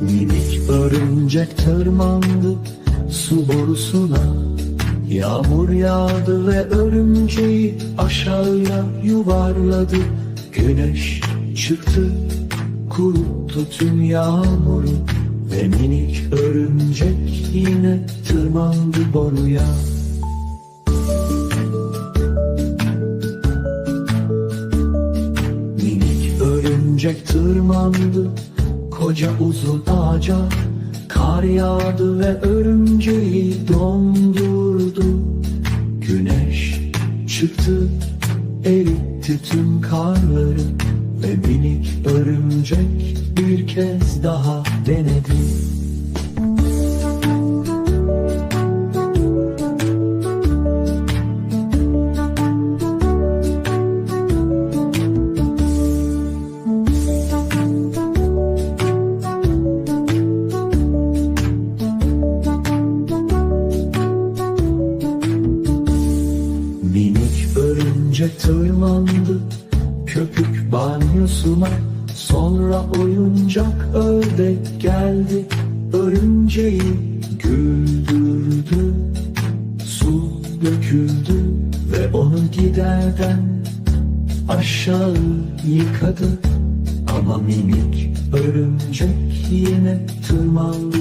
Minik örümcek tırmandı su borusuna. Yağmur yağdı ve örümceği aşağıya yuvarladı. Güneş çıktı kuruttu tüm yağmuru. Ve minik örümcek yine tırmandı boruya örümcek tırmandı koca uzun ağaca. Kar yağdı ve örümceği dondurdu. Güneş çıktı eritti tüm karları. Ve minik örümcek bir kez daha örümcek tırmandı köpük banyosuna Sonra oyuncak ördek geldi örümceği güldürdü. Su döküldü ve onu giderden aşağı yıkadı. Ama minik örümcek yine tırmandı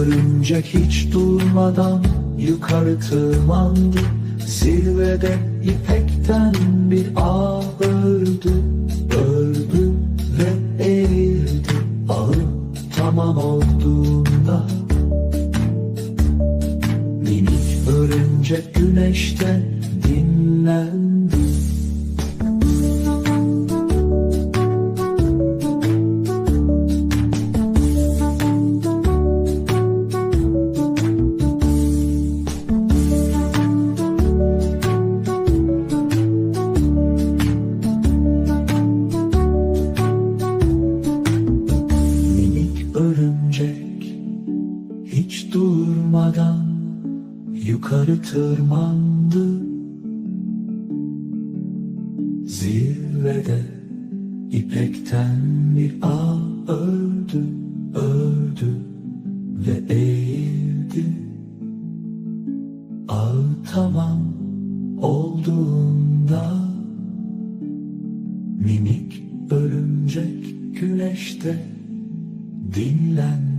örümcek hiç durmadan yukarı tırmandı. Zirvede ipekten bir ağ ördü. Ördü ve eğildi. Ağı tamam olduğunda Minik örümcek güneşte dinlendi durmadan yukarı tırmandı. Zirvede ipekten bir ağ ördü, ördü ve eğildi. Ağ tamam olduğunda Minik örümcek güneşte dinlen